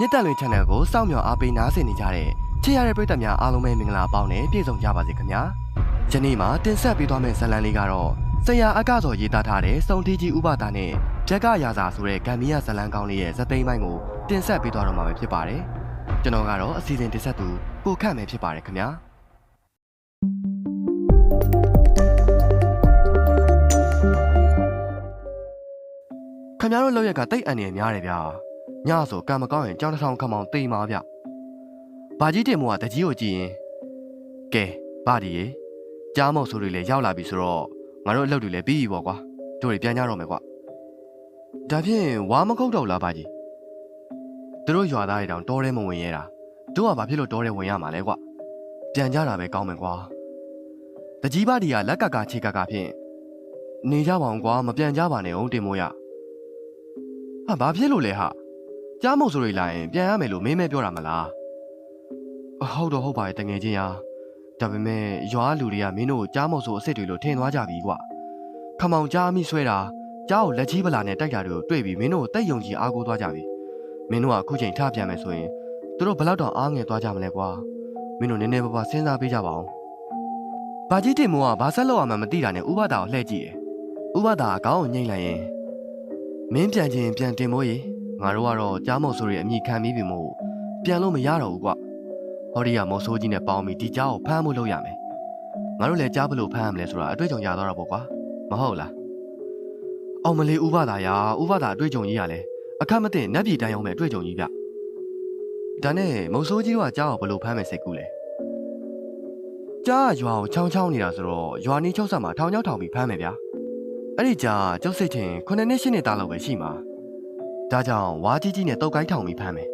မြစ်တက်လွင် channel ကိုစောင့်မျှော်အားပေးနားဆင်နေကြတဲ့ချစ်ရတဲ့ပရိသတ်များအားလုံးပဲမင်္ဂလာပေါင်းနဲ့ပြည့်စုံကြပါစေခင်ဗျာ။ဒီနေ့မှာတင်ဆက်ပေးသွားမယ့်ဇာတ်လမ်းလေးကတော့ဆရာအကစောရေးသားထားတဲ့စုံတီကြီးဥပဒါနဲ့ဂျက်ကရာဇာဆိုတဲ့ဂမ်ဘီယာဇာတ်လမ်းကောင်းလေးရဲ့ဇာတ်သိမ်းပိုင်းကိုတင်ဆက်ပေးသွားတော့မှာပဲဖြစ်ပါတယ်။ကျွန်တော်ကတော့အစီအစဉ်တင်ဆက်သူကိုခန့်မယ်ဖြစ်ပါတယ်ခင်ဗျာ။ခင်ဗျားတို့လောက်ရက်ကတိတ်အန်နေများတယ်ဗျာ ညဆိုကံမကောင်းရင်ကြောင်တစ်ထောင်ခမောင်တိမ်ပါဗျဘာကြီးတင်မို့ကတကြီးကိုကြည့်ရင်ကဲဘာဒီရေကြားမောက်ဆိုတွေလည်းရောက်လာပြီဆိုတော့ငါတို့အလုပ်တွေလည်းပြီးပြီပေါ့ကွာတို့တွေပြန်ကြတော့မယ်ကွာဒါဖြင့်ဝါမကုတ်တော့လားဘာကြီးသူတို့ရွာသားတွေတောင်တောထဲမဝင်ရဲတာတို့ကဘာဖြစ်လို့တောထဲဝင်ရမှာလဲကွာပြန်ကြတာပဲကောင်းမယ်ကွာတကြီးဘာဒီကလက်ကကခြေကကဖြင့်နေကြပါအောင်ကွာမပြန်ကြပါနဲ့အောင်တင်မို့ရဟာဘာဖြစ်လို့လဲဟာ ကြားမုံဆိုရိလာရင်ပြန်ရမယ်လို့မင်းမဲပြောတာမလားအဟုတ်တော့ဟုတ်ပါရဲ့တငယ်ချင်းရာဒါပေမဲ့ရွာလူတွေကမင်းတို့ကိုကြားမုံဆိုအစ်စ်တွေလို့ထင်သွားကြပြီကွာခမောင်ကြားမိဆွဲတာကြားကိုလက်ကြီးပလာနဲ့တိုက်တာတွေကိုတွေ့ပြီးမင်းတို့ကိုတိတ်ယုံကြည်အားကိုးသွားကြပြီမင်းတို့ကအခုချိန်ထပြန်မယ်ဆိုရင်သူတို့ဘယ်လောက်တောင်အားငယ်သွားကြမလဲကွာမင်းတို့နည်းနည်းပါးပါးစဉ်းစားပေးကြပါဦးဘာကြီးတင်မိုးကဘာဆက်လို့အောင်မှမသိတာနဲ့ဥပဒါကိုလှည့်ကြည့်တယ်ဥပဒါကခေါင်းကိုညှိလိုက်ရင်မင်းပြန်ချင်းပြန်တင်မို့ရေ ငါတို့ကတော့ကြားမော်ဆိုးရဲ့အမိခံပြီးပြီမို့ပြန်လို့မရတော့ဘူးကွဟောဒီကမော်ဆိုးကြီးနဲ့ပေါင်းပြီးဒီကြားကိုဖမ်းဖို့လုပ်ရမယ်ငါတို့လည်းကြားဘလို့ဖမ်းရမလဲဆိုတာအတွေ့အကြုံရတော့တာပေါ့ကွာမဟုတ်လားအောင်မလေးဥပဒါရာဥပဒါအတွေ့အကြုံကြီးရလဲအခက်မသိနတ်ပြည်တန်းရောက်မဲ့အတွေ့အကြုံကြီးဗျဒါနဲ့မော်ဆိုးကြီးတို့ကကြားကိုဘလို့ဖမ်းမယ်စိတ်ကူးလဲကြားကရွာကိုချောင်းချောင်းနေတာဆိုတော့ရွာနီးချုပ်ဆက်မှာထောင်ချောင်းထောင်ပြီးဖမ်းမယ်ဗျာအဲ့ဒီကြာကျုပ်စိတ်ချင်းခုနှစ်နှစ်ရှစ်နှစ်သားလောက်ပဲရှိမှာ ဒါကြောင့်ဝါကြီးကြီးနဲ့တုတ်ကိုင်းထောင်ပြီးဖမ်းမယ်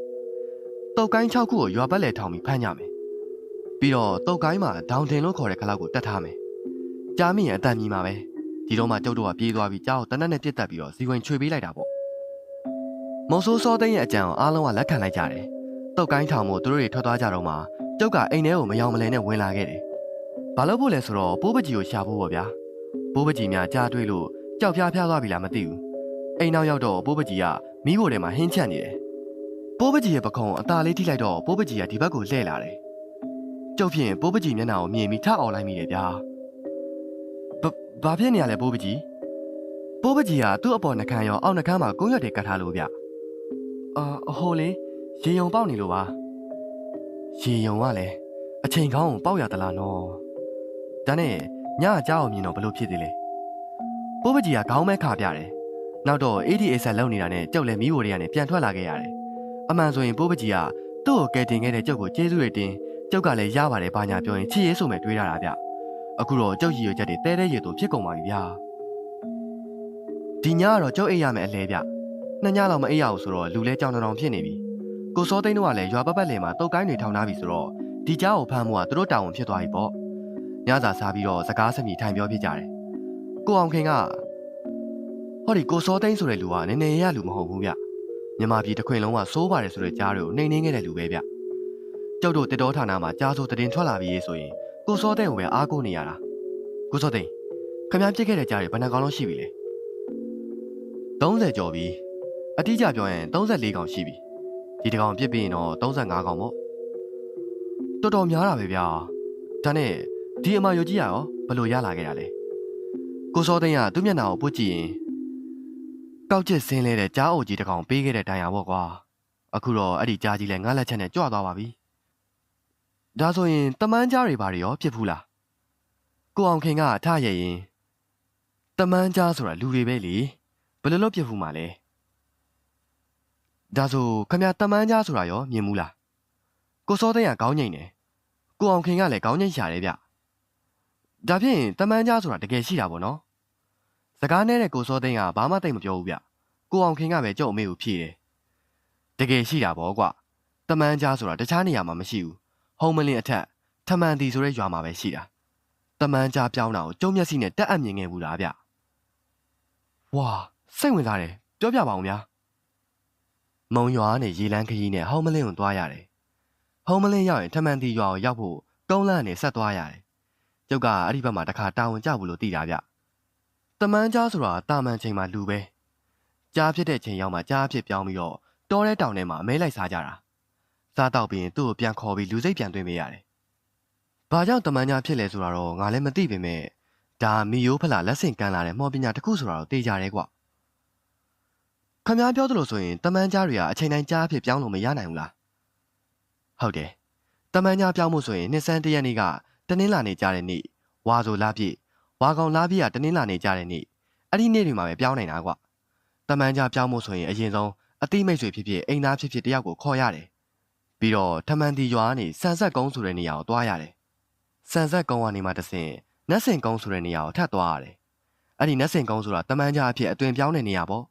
တုတ်ကိုင်း6ခုကိုရွာပတ်လေထောင်ပြီးဖမ်းကြမယ်ပြီးတော့တုတ်ကိုင်းမှာဒေါင်တင်လို့ခေါ်တဲ့ခလောက်ကိုတတ်ထားမယ်ကြားမိရင်အတန်မြည်မှာပဲဒီတော့မှကျုပ်တို့ကပြေးသွားပြီးကြားကိုတနက်နဲ့ပြစ်တက်ပြီးတော့ဇီဝင်ချွေပေးလိုက်တာပေါ့မုံဆိုးစောသိန်းရဲ့အကြံကိုအားလုံးကလက်ခံလိုက်ကြတယ်တုတ်ကိုင်းထောင်မို့သူတို့တွေထွက်သွားကြတော့မှကျုပ်ကအိမ်ထဲကိုမယောင်မလဲနဲ့ဝင်လာခဲ့တယ်ဘာလို့ဖို့လဲဆိုတော့ပိုးပကြီးကိုရှာဖို့ပေါ့ဗျာဘိုးပကြီးများကြားတွေ့လို့ကြောက်ဖျားဖျားသွားပြီလားမသိဘူး အိမ်နောက်ရောက်တော့ဘိုးပကြီးကမိဖို့ထဲမှာဟင်းချက်နေတယ်ဘိုးပကြီးရဲ့ပခုံးအตาလေးထိလိုက်တော့ဘိုးပကြီးကဒီဘက်ကိုလှည့်လာတယ်ကျုပ်ဖြင့်ဘိုးပကြီးမျက်နှာကိုမြင်ပြီးထအောင်လိုက်မိတယ်ဗျာဘဘာဖြစ်နေရလဲဘိုးပကြီးဘိုးပကြီးကသူ့အပေါ်နှကန်းရောအောက်နှကန်းမှာကုန်းရွက်တွေကတ်ထားလို့ဗျအာဟိုလေရေယုံပေါက်နေလို့ပါရေယုံကလည်းအချိန်ကောင်းကိုပေါက်ရသလားနော်ဒါနဲ့ညအကြောက်မြင်တော့ဘလို့ဖြစ်သေးလဲပိုးပကြီးကခေါင်းမဲခါပြတယ် နောက်တော့ ADA ဆက်လုံနေတာနဲ့ကြောက်လဲမီးဝိုတွေကနေပြန်ထွက်လာခဲ့ရတယ်အမှန်ဆိုရင်ပိုးပကြီးကသူ့ကိုကယ်တင်ခဲ့တဲ့ကြောက်ကိုကျေးဇူးတွေတင်ကြောက်ကလည်းရပါတယ်ဘာညာပြောရင်ချစ်ရေးဆိုမဲ့တွေးရတာဗျအခုတော့ကြောက်ရည်ရွယ်ချက်တွေတဲတဲရည်သူဖြစ်ကုန်ပါပြီဗျာဒီညကတော့ကြောက်အိပ်ရမယ်အလဲဗျနှစ်ညလောက်မအိပ်ရဘူးဆိုတော့လူလဲကြောင်တောင်ဖြစ်နေပြီကိုစောသိန်းတို့ကလည်းရွာပတ်ပတ်လည်မှာတုတ်ကိုင်းတွေထောင်ထားပြီဆိုတော့ဒီကြားကိုဖမ်းမှုကသူတို့တာဝန်ဖြစ်သွားပြီပေါ့ညစာစားပြီးတော့စကားစမြည်ထိုင်ပြောဖြစ်ကြတယ်။ကိုအောင်ခင်က ဟောဒီကိုစောသိန်းဆိုတဲ့လူကနည်းနည်းရလူမဟုတ်ဘူးဗျ။မြမပြည်တစ်ခွင်လုံးကစိုးပါတယ်ဆိုတဲ့ကြားတွေကိုနှိမ်နှင်းခဲ့တဲ့လူပဲဗျ။ကျုပ်တို့တက်တော်ဌာနမှာကြားဆိုတင်ထွက်လာပြီးဆိုရင်ကိုစောသိန်းကိုပဲအားကိုးနေရတာ။ကိုစောသိန်းခမည်းပြစ်ခဲ့တဲ့ကြားတွေဘယ်နှကောင်လုံးရှိပြီလဲ။30ကျော်ပြီ။အတိအကျပြောရင်34ကောင်ရှိပြီ။ဒီတစ်ကောင်ပြစ်ပြီးရင်တော့35ကောင်ပေါ့။တော်တော်များတာပဲဗျာ။ဒါနဲ့ဒီအမယိုကြီးရရောဘယ်လိုရလာခဲ့တာလဲကိုစောသိန်းကသူ့မျက်နှာကိုပုတ်ကြည့်ရင် ကောက်ကျစ်ဆင်းလဲတဲ့ကြားအုပ်ကြီးတစ်ကောင်ပေးခဲ့တဲ့တိုင်ရပေါ့ကွာအခုတော့အဲ့ဒီကြားကြီးလဲငါးလက်ချက်နဲ့ကြွသွားပါပြီဒါဆိုရင်တမန်းကြားတွေဘာတွေရောဖြစ်ဘူးလားကိုအောင်ခင်ကထရရင်တမန်းကြားဆိုတာလူတွေပဲလေဘယ်လိုလုပ်ဖြစ်ဘူးမှာလဲဒါဆိုခမရတမန်းကြားဆိုတာရောမြင်ဘူးလားကိုစောသိန်းကခေါင်းငိမ့်တယ်ကိုအောင်ခင်ကလည်းခေါင်းငိမ့်ရှာတယ်ဗျဒါဖြင့်တမန်ကြားဆိုတာတကယ်ရှိတာပေါ့နော် စကားနဲ့တဲ့ကိုစောသိန်းကဘာမှတိတ်မပြောဘူးဗျကိုအောင်ခင်ကပဲကြောက်အမေကိုဖြေတယ်တကယ်ရှိတာပေါ့ကွတမန်ကြားဆိုတာတခြားနေရာမှာမရှိဘူးဟုံးမလင်းအထက်ထမန်တီဆိုတဲ့ရွာမှာပဲရှိတာတမန်ကြားပြောင်းတာကိုကျုံမျက်စိနဲ့တက်အပ်မြင်ခဲ့ဘူးလားဗျဝါစိတ်ဝင်စားတယ်ပြောပြပါဦးများမုံရွာနဲ့ရေလန်းခရီးနဲ့ဟုံးမလင်းကိုသွားရတယ်ဟုံးမလင်းရောက်ရင်ထမန်တီရွာကိုရောက်ဖို့ကုန်းလန့်နဲ့ဆက်သွားရတယ်ကျုပ်ကအဲ့ဒီဘက်မှာတခါတာဝန်ကျဘူးလို့သိတာဗျ။ တမန်ကြားဆိုတာတာမန်ချိန်မှာလူပဲ။ကြားဖြစ်တဲ့ချိန်ရောက်မှကြားဖြစ်ပြောင်းပြီးတော့တောထဲတောင်ထဲမှာအမဲလိုက်စားကြတာစားတော့ပြီးရင်သူ့ကိုပြန်ခေါ်ပြီးလူစိတ်ပြန်သွင်းပေးရတယ်ဘာကြောင့်တမန်ညာဖြစ်လဲဆိုတာတော့ငါလည်းမသိပေမဲ့ဒါမီယိုးဖလာလက်ဆင့်ကမ်းလာတဲ့မော်ပညာတစ်ခုဆိုတာတော့သိကြတယ်ကွာခမ ्या ပြောသလိုဆိုရင်တမန်ကြားတွေကအချိန်တိုင်းကြားအဖြစ်ပြောင်းလို့မရနိုင်ဘူးလားဟုတ်တယ်တမန်ကြားပြောင်းမှုဆိုရင်နှစ်ဆန်းတရက်နေ့ကတနင်္လာနေ့ကြားတဲ့နေ့ဝါဆိုလာပြည့် ဝါကောင်လာပြည့်ကတနင်္လာနေ့ကြားတဲ့နေ့အဲ့ဒီနေ့တွေမှာပဲပြောင်းနိုင်တာကွာတမန်ကြားပြောင်းမှုဆိုရင်အရင်ဆုံးအတိမိတ်ဆွေဖြစ်ဖြစ်အိမ်သားဖြစ်ဖြစ်တယောက်ကိုခေါ်ရတယ်ပြီးတော့ထမန်တီရွာကနေဆန်ဆက်ကုန်းဆိုတဲ့နေရာကိုတွားရတယ်ဆန်ဆက်ကုန်းကနေမှတဆင့်နတ်စင်ကုန်းဆိုတဲ့နေရာကိုထပ်သွားရတယ်အဲ့ဒီနတ်စင်ကုန်းဆိုတာတမန်ကြားအဖြစ်အသွင်ပြောင်းတဲ့နေရာပေါ့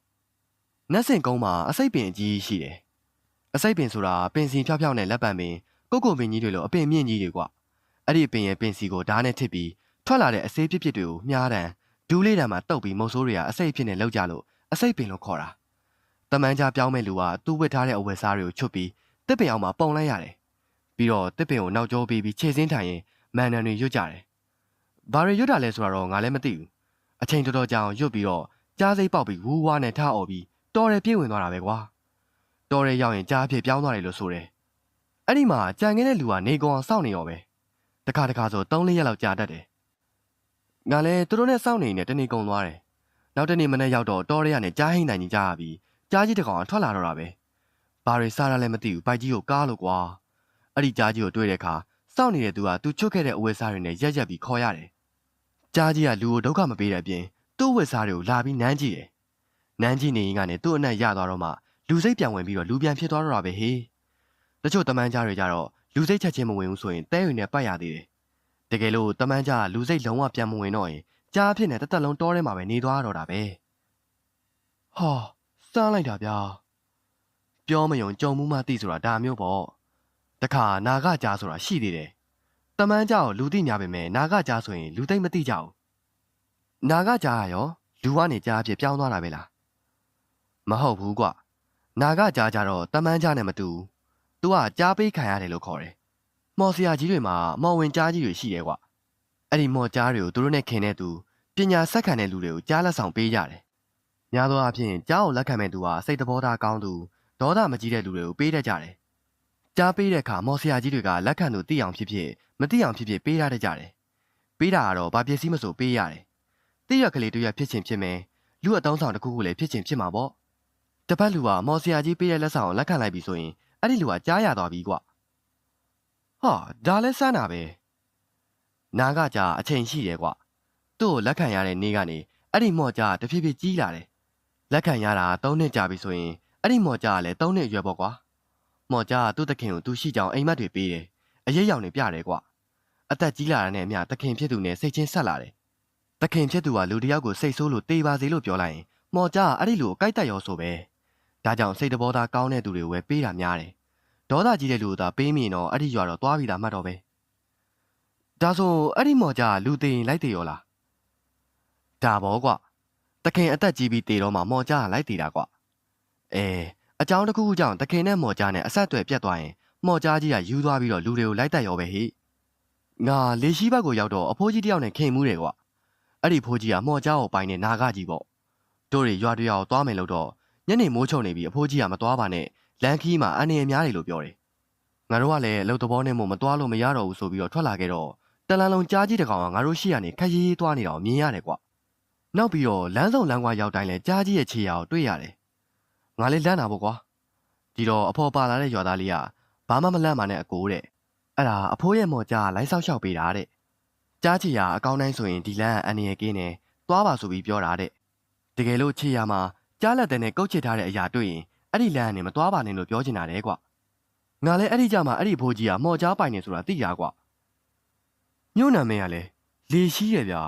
နတ်စင်ကုန်းမှာအစိတ်ပင်အကြီးရှိတယ်အစိတ်ပင်ဆိုတာပင်စီဖြောက်ဖြောက်နဲ့လက်ပံပင်ကိုကိုပင်ကြီးတွေလိုအပင်မြင့်ကြီးတွေကွာအဲ့ဒီပင်ရဲ့ပင်စီကိုဓာတ်နဲ့ထစ်ပြီး ထွက်လာတဲ့အစေးပြစ်ပြစ်တွေကိုမြားတံဒူးလေးတံမှာတုပ်ပြီးမုတ်ဆိုးတွေကအစိတ်အဖြစ်နဲ့လောက်ကြလို့အစိတ်ပင်လို့ခေါ်တာတမန်ကြားပြောင်းမဲ့လူကသူ့ဝတ်ထားတဲ့အဝတ်စားတွေကိုချွတ်ပြီးတစ်ပင်အောင်မှာပုံလိုက်ရတယ်ပြီးတော့တစ်ပင်ကိုနောက်ကျောပြီးပြီးခြေစင်းထိုင်ရင်မန်နန်တွေရွတ်ကြတယ်ဘာတွေရွတ်တာလဲဆိုတော့ငါလည်းမသိဘူးအချိန်တော်တော်ကြာအောင်ရွတ်ပြီးတော့ကြားစိတ်ပေါက်ပြီးဝူးဝါးနဲ့ထားអော်ပြီးတော်တယ်ပြေးဝင်သွားတာပဲကွာတော်တယ်ရောက်ရင်ကြားအဖြစ်ပြောင်းသွားတယ်လို့ဆိုတယ်အဲ့ဒီမှာကြံခဲ့တဲ့လူကနေကောင်အောင်စောင့်နေရောပဲတခါတခါဆို3-4ရက်လောက်ကြာတတ်တယ် ငါလည်းသူတို့နဲ့စောင့်နေနေတနေ့ကုန်သွားတယ်နောက်တနေ့မနေ့ရောက်တော့တော်ရဲကနေကြားဟိန်နိုင်ကြီးကြားရပြီးကြားကြီးတကောင်ထွက်လာတော့တာပဲဘာတွေစားရလဲမသိဘူးပိုက်ကြီးကိုကားလို့ကွာအဲ့ဒီကြားကြီးကိုတွေ့တဲ့အခါစောင့်နေတဲ့သူကသူချွတ်ခဲ့တဲ့အဝတ်စားတွေနဲ့ရက်ရက်ပြီးခေါ်ရတယ်ကြားကြီးကလူကိုဒုက္ခမပေးတဲ့အပြင်သူ့ဝတ်စားတွေကိုလာပြီးနမ်းကြည့်တယ်နမ်းကြည့်နေရင်ကနေသူ့အနက်ရသွားတော့မှလူစိတ်ပြန်ဝင်ပြီးတော့လူပြန်ဖြစ်သွားတော့တာပဲဟေးတချို့တမန်ကြားတွေကြတော့လူစိတ်ချက်ချင်းမဝင်ဘူးဆိုရင်တဲရွင်နဲ့ပတ်ရသေးတယ် တကယ်လို့တမန်ကြားကလူစိတ်လုံးဝပြန်မဝင်တော့ရင်ကြားအဖြစ်နဲ့တသက်လုံးတောထဲမှာပဲနေသွားတော့တာပဲဟာစမ်းလိုက်တာဗျာပြောမယုံကြုံမှုမှသိဆိုတာဒါမျိုးပေါ့တခါနာဂကြားဆိုတာရှိသေးတယ်တမန်ကြားကိုလူသိညာပဲမဲ့နာဂကြားဆိုရင်လူသိမ့်မသိကြဘူးနာဂကြားကရောလူကနေကြားအဖြစ်ပြောင်းသွားတာပဲလားမဟုတ်ဘူးကွနာဂကြားကြတော့တမန်ကြားနဲ့မတူဘူးသူကကြားပေးခံရတယ်လို့ခေါ်တယ် မော်ဆရာကြီးတွေမှာမော်ဝင်ကြားကြီးတွေရှိတယ်ကွအဲ့ဒီမော်ကြားတွေကိုသူတို့နဲ့ခင်တဲ့သူပညာဆက်ခံတဲ့လူတွေကိုကြားလက်ဆောင်ပေးကြတယ်။များသောအားဖြင့်ကြားကိုလက်ခံမဲ့သူဟာစိတ်တဘောသားကောင်းသူဒေါသမကြီးတဲ့လူတွေကိုပေးတတ်ကြတယ်။ကြားပေးတဲ့အခါမော်ဆရာကြီးတွေကလက်ခံသူသိအောင်ဖြစ်ဖြစ်မသိအောင်ဖြစ်ဖြစ်ပေးရတတ်ကြတယ်။ပေးတာကတော့ဘာပစ္စည်းမဆိုပေးရတယ်။သိရကလေးတို့ရဖြစ်ချင်းဖြစ်မယ်လူအတောင်းဆောင်တစ်ခုခုလည်းဖြစ်ချင်းဖြစ်မှာပေါ့။တစ်ဖက်လူကမော်ဆရာကြီးပေးတဲ့လက်ဆောင်ကိုလက်ခံလိုက်ပြီဆိုရင်အဲ့ဒီလူကကြားရသွားပြီကွ။ ဟာဒါလဲစမ်းတာပဲ။နာကကြာအချိန်ရှိတယ်ကွ။သူ့ကိုလက်ခံရတဲ့နေ့ကနေအဲ့ဒီမော်ကြာတဖြည်းဖြည်းကြီးလာတယ်။လက်ခံရတာ၃နှစ်ကြာပြီဆိုရင်အဲ့ဒီမော်ကြာကလည်း၃နှစ်အရွယ်ပေါ့ကွာ။မော်ကြာကသူ့တခင်ကိုသူရှိကြောင်အိမ်မက်တွေပေးတယ်။အရေးရောင်တွေပြတယ်ကွ။အသက်ကြီးလာတဲ့နဲ့အမျှတခင်ဖြစ်သူနဲ့စိတ်ချင်းဆက်လာတယ်။တခင်ဖြစ်သူကလူတစ်ယောက်ကိုစိတ်ဆိုးလို့တေးပါစေလို့ပြောလိုက်ရင်မော်ကြာကအဲ့ဒီလူကိုကြိုက်တက်ရောဆိုပဲ။ဒါကြောင့်စိတ်တဘောသားကောင်းတဲ့သူတွေကိုပဲပေးတာများတယ်။ ဒေါသကြီးတဲ့လူကသာပေးမိရင်တော့အဲ့ဒီရွာတော့သွားပြီးသားမှတ်တော့ပဲ။ဒါဆိုအဲ့ဒီမော်ကြာကလူသေးရင်လိုက်သေးရောလား။ဒါဘောကွ။တခင်အသက်ကြီးပြီးတေတော့မှမော်ကြာကလိုက်သေးတာကွ။အဲအကြောင်းတစ်ခုခုကြောင့်တခင်နဲ့မော်ကြာနဲ့အဆက်အသွယ်ပြတ်သွားရင်မော်ကြာကြီးကယူသွားပြီးတော့လူတွေကိုလိုက်တက်ရောပဲဟိ။ငါလေရှိဘက်ကိုရောက်တော့အဖိုးကြီးတယောက်နဲ့ခင်မှုတယ်ကွ။အဲ့ဒီဖိုးကြီးကမော်ကြာကိုပိုင်နေနာဂကြီးပေါ့။တို့တွေရွာတွေရောက်သွားမယ်လို့တော့ညနေမိုးချုံနေပြီးအဖိုးကြီးကမသွားပါနဲ့ လန်ခီးမှာအန်နေများတယ်လို့ပြောတယ်။ငါတို့ကလည်းအလုပ်သဘောနဲ့မို့မသွားလို့မရတော့ဘူးဆိုပြီးတော့ထွက်လာခဲ့တော့တလန်လုံးကြားကြီးတကောင်ကငါတို့ရှိရနေခက်ရေးရေးသွားနေတာကိုမြင်ရတယ်ကွ။နောက်ပြီးတော့လမ်းစုံလမ်းကွာရောက်တိုင်းလဲကြားကြီးရဲ့ခြေရာကိုတွေ့ရတယ်။ငါလည်းလန့်တာပေါ့ကွာ။ဒီတော့အဖော်ပါလာတဲ့ရွာသားလေးကဘာမှမလန့်ပါနဲ့အကိုတဲ့။အဲ့ဒါအဖိုးရဲ့မော်ကြားလိုင်းဆောက်ရှောက်ပေးတာတဲ့။ကြားချီရာအကောင်းတိုင်းဆိုရင်ဒီလမ်းအန်ရကင်းနေသွားပါဆိုပြီးပြောတာတဲ့။တကယ်လို့ချီရာမှာကြားလက်တဲ့နဲ့ကုတ်ချစ်ထားတဲ့အရာတွေ့ရင် အဲ့ဒီလမ်းကနေမသွားပါနဲ့လို့ပြောချင်တာတဲ့ကွ။ငါလည်းအဲ့ဒီကြမှာအဲ့ဒီဖိုးကြီးကမော်ကြားပိုင်နေဆိုတာသိရကွ။မြို့နာမည်ကလည်းလေရှိရဗျာ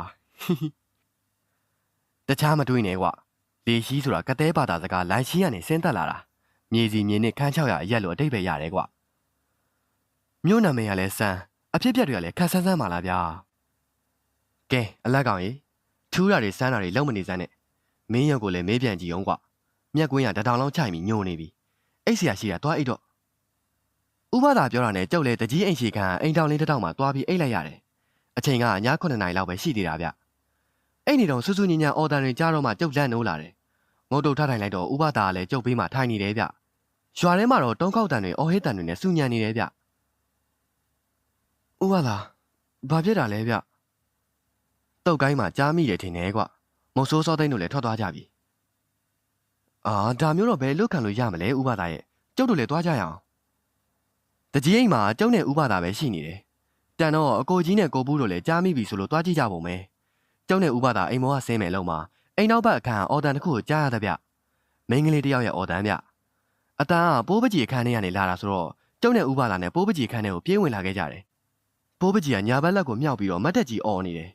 ။တခြားမတွေးနဲ့ကွ။လေရှိဆိုတာကတဲဘာသာစကားလိုင်ရှိကနေဆင်းသက်လာတာ။မြေစီမြေနဲ့ခန်းချောက်ရအရက်လို့အတိတ်ပဲရတယ်ကွ။မြို့နာမည်ကလည်းစမ်းအဖြစ်ပြက်တွေကလည်းခက်ဆန်းဆန်းပါလားဗျာ။ကဲအလက်ကောင်ကြီးထူးတာတွေစမ်းတာတွေလုံးမနေစမ်းနဲ့။မင်းရုပ်ကိုလည်းမေးပြန်ကြည့်အောင်ကွ။ မြက်ကွင်းကတထောင်လုံးချိုက်ပြီးညိုနေပြီ။အိတ်ဆရာရှိတာတွားအိတ်တော့ဥပဒါပြောတာနဲ့ကျုပ်လည်းတကြီးအိမ်ရှိခံအိမ်တောင်လေးတစ်တောင်မှတွားပြီးအိတ်လိုက်ရတယ်။အချိန်ကည9နာရီလောက်ပဲရှိသေးတာဗျ။အဲ့ဒီတော့စူးစူးညင်ညင်အော်တန်တွေကြားတော့မှကျုပ်လန့်နိုးလာတယ်။ငုတ်တုတ်ထထိုင်လိုက်တော့ဥပဒါကလည်းကျုပ်ဘေးမှာထိုင်နေတယ်ဗျရွာထဲမှာတော့တုံးခောက်တန်တွေအော်ဟစ်တန်တွေနဲ့စူညံနေတယ်ဗျဥပါလားဘာဖြစ်တာလဲဗျတုတ်ကိုင်းမှာကြားမိတယ်ထင်တယ်ကွမုတ်ဆိုးစောသိန်းတို့လည်းထွက်သွားကြပြီ အာဒါမျိုးတော့ဘယ်လွတ်ခံလို့ရမလဲဥပါသားရဲ့ကျုပ်တို့လည်းသွားကြရအောင်တကြီးအိမ်မှာကျုပ်နဲ့ဥပါသားပဲရှိနေတယ်တန်တော့အကိုကြီးနဲ့ကိုဘူးတို့လည်းကြားမိပြီဆိုလို့သွားကြည့်ကြပုံပဲကျုပ်နဲ့ဥပါသားအိမ်မောကဆင်းမယ်လုံးမှာအိမ်နောက်ဘက်အခန်းအော်တန်တစ်ခုကိုကြားရတဲ့ဗျမိန်းကလေးတစ်ယောက်ရဲ့အော်တန်ဗျအတန်းကပိုးပကြီးအခန်းထဲကနေလာတာဆိုတော့ကျုပ်နဲ့ဥပါသားနဲ့ပိုးပကြီးအခန်းထဲကိုပြေးဝင်လာခဲ့ကြတယ်ပိုးပကြီးကညာဘက်လက်ကိုမြောက်ပြီးတော့မတ်တက်ကြီးအော်နေတယ်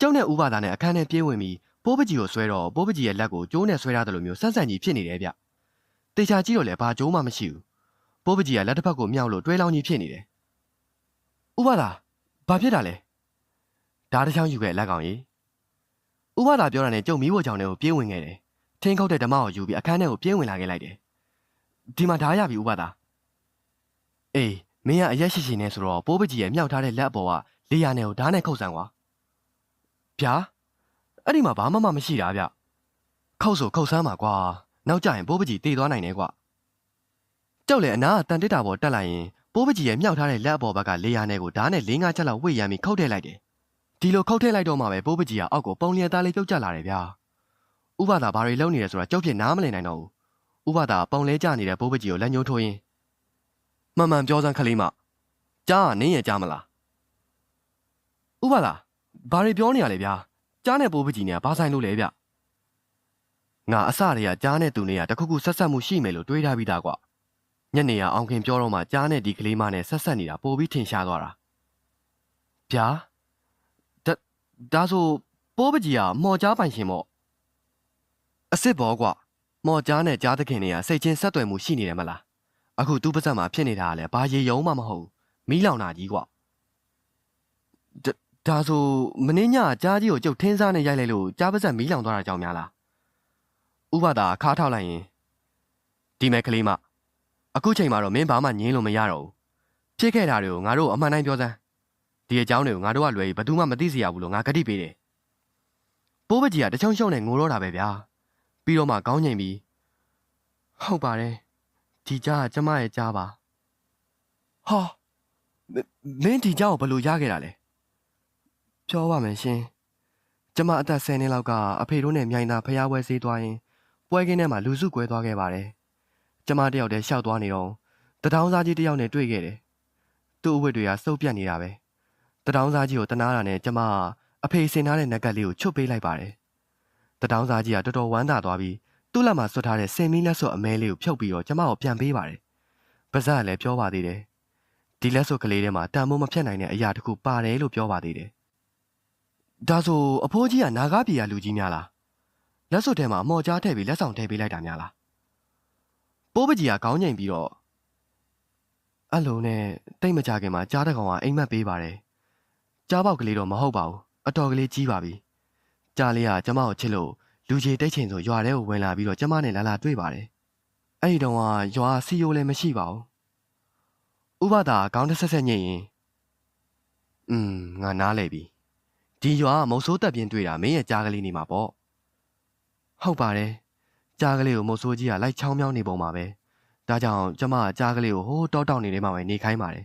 ကျုပ်နဲ့ဥပါသားနဲ့အခန်းထဲပြေးဝင်ပြီး ပိုးပကြီးကိုဆွဲတော့ပိုးပကြီးရဲ့လက်ကိုကျိုးနဲ့ဆွဲထားတယ်လို့မျိုးဆန်းဆန်းကြီးဖြစ်နေတယ်ဗျတေချာကြီးတော့လည်းဘာကျိုးမှမရှိဘူးပိုးပကြီးကလက်တစ်ဖက်ကိုမြောက်လို့တွဲလောင်းကြီးဖြစ်နေတယ်ဥပါသားဘာဖြစ်တာလဲဓာတ်တစ်ချောင်းယူခဲ့လက်ကောင်ကြီးဥပါသားပြောတာနဲ့ကျုပ်မီးဖို့ချောင်းထဲကိုပြေးဝင်ခဲ့တယ်ထင်းခုတ်တဲ့ဓမ္မကိုယူပြီးအခန်းထဲကိုပြေးဝင်လာခဲ့လိုက်တယ်ဒီမှာဓာတ်ရပြီဥပါသားအေးမင်းကအရက်ရှိရှိနေဆိုတော့ပိုးပကြီးရဲ့မြောက်ထားတဲ့လက်အပေါ်ကလေယာနယ်ကိုဓာတ်နဲ့ခုတ်ဆန်ကွာဗျာ အဲ့ဒီမှာဘာမှမမရှိတာဗျခုတ်ဆိုခုတ်ဆန်းပါကွာနောက်ကြရင်ပိုးပကြီးတေသွားနိုင်တယ်ကွာကြောက်လေအနာကတန်တစ်တာပေါ်တက်လိုက်ရင်ပိုးပကြီးရဲ့မြောက်ထားတဲ့လက်အပေါ်ဘက်ကလေယာနယ်ကိုဓာတ်နဲ့၄၅ချက်လောက်ဝိတ်ရမ်းပြီးခုတ်ထည့်လိုက်တယ်ဒီလိုခုတ်ထည့်လိုက်တော့မှပဲပိုးပကြီးကအောက်ကိုပုံလျက်သားလေးပြုတ်ကျလာတယ်ဗျာဥပဒါဘာတွေလုပ်နေလဲဆိုတာကြောက်ဖြစ်နားမလည်နိုင်တော့ဘူးဥပဒါပုံလဲကျနေတဲ့ပိုးပကြီးကိုလက်ညှိုးထိုးရင်းမှန်မှန်ပြောစမ်းခလေးမကြားကနင်းရကြားမလားဥပဒါဘာတွေပြောနေရလဲဗျာ ကြားနဲ့ပိုးပကြီးနေကဘာဆိုင်လို့လဲဗျငါအစတည်းကကြားနဲ့သူနေကတခုခုဆက်ဆက်မှုရှိမယ်လို့တွေးထားပြီးသားကွာညနေကအောင်ခင်ပြောတော့မှကြားနဲ့ဒီကလေးမနဲ့ဆက်ဆက်နေတာပိုပြီးထင်ရှားသွားတာဗျာဒါဒါဆိုပိုးပကြီးကမော်ကြားပိုင်ရှင်မို့အစ်စ်ဘောကွာမော်ကြားနဲ့ကြားသခင်တွေကစိတ်ချင်းဆက်သွယ်မှုရှိနေတယ်မလားအခုသူ့ပါဇက်မှာဖြစ်နေတာကလည်းဘာရေယုံမှမဟုတ်ဘူးမီးလောင်တာကြီးကွာ ဒါဒါဆိုမင်းညကြားကြီးကိုကျုပ်ထင်းစားနဲ့ရိုက်လိုက်လို့ကြားပါဇက်မီးလောင်သွားတာကြောင့်များလားဥပဒါခါထောက်လိုက်ရင်ဒီမဲ့ကလေးမအခုချိန်မှာတော့မင်းဘာမှငင်းလို့မရတော့ဘူးဖြစ်ခဲ့တာတွေကိုငါတို့အမှန်တိုင်းပြောစမ်းဒီအကြောင်းတွေကိုငါတို့ကလွယ်ဘယ်သူမှမသိစေရဘူးလို့ငါကတိပေးတယ်ပိုးပကြီးကတချုံရှုံနဲ့ငိုတော့တာပဲဗျာပြီးတော့မှခေါင်းငိမ်ပြီးဟုတ်ပါတယ်ဒီကြားကကျမရဲ့ကြားပါဟာမင်းဒီကြားကိုဘယ်လိုရခဲ့တာလဲ ပြောပါမယ်ရှင်ကျမအသက်10နှစ်လောက်ကအဖေတို့နဲ့မြိုင်သာဖျားပွဲဆေးသွားရင်ပွဲကင်းထဲမှာလူစုကွဲသွားခဲ့ပါတယ်ကျမတယောက်တည်းရှောက်သွားနေတော့တထောင်းစားကြီးတယောက်နဲ့တွေ့ခဲ့တယ်သူ့အဝတ်တွေကစုပ်ပြတ်နေတာပဲတထောင်းစားကြီးကိုတနာတာနဲ့ကျမကအဖေစင်ထားတဲ့နက်ကတ်လေးကိုချွတ်ပေးလိုက်ပါတယ်တထောင်းစားကြီးကတော်တော်ဝမ်းသာသွားပြီးသူ့လက်မှာဆွတ်ထားတဲ့စင်မီလက်စွပ်အမဲလေးကိုဖြုတ်ပြီးတော့ကျမကိုပြန်ပေးပါတယ်ပါဇက်ကလည်းပြောပါသေးတယ်ဒီလက်စွပ်ကလေးထဲမှာတန်မိုးမဖြတ်နိုင်တဲ့အရာတစ်ခုပါတယ်လို့ပြောပါသေးတယ် ဒါဆိုအဖိုးကြီးကနာဂပြည်ကလူကြီးများလားလက်စွပ်ထဲမှာအမော်ကြားထည့်ပြီးလက်ဆောင်ထည့်ပေးလိုက်တာများလားပိုးပကြီးကခေါင်းငိမ်ပြီးတော့အဲ့လိုနဲ့တိတ်မကြခင်မှာကြားတကောင်ကအိမ်မက်ပေးပါတယ်ကြားပေါက်ကလေးတော့မဟုတ်ပါဘူးအတော်ကလေးကြီးပါပြီကြားလေးကကျမကိုချစ်လို့လူကြီးတိတ်ချိန်ဆိုရွာထဲကိုဝင်လာပြီးတော့ကျမနဲ့လာလာတွေ့ပါတယ်အဲ့ဒီတော့ကရွာစီယိုလည်းမရှိပါဘူးဥပဒါခေါင်းတစ်ဆက်ဆက်ညိရင်อืมငါနားလဲပြီ ဒီရွာကမုတ်ဆိုးတက်ပြင်းတွေ့တာမင်းရဲ့ကြားကလေးနေမှာပေါ့ဟုတ်ပါတယ်ကြားကလေးကိုမုတ်ဆိုးကြီးကလိုက်ချောင်းမြောင်းနေပုံပါပဲဒါကြောင့်ကျမကကြားကလေးကိုဟိုးတောက်တောက်နေနေမှပဲနေခိုင်းပါတယ်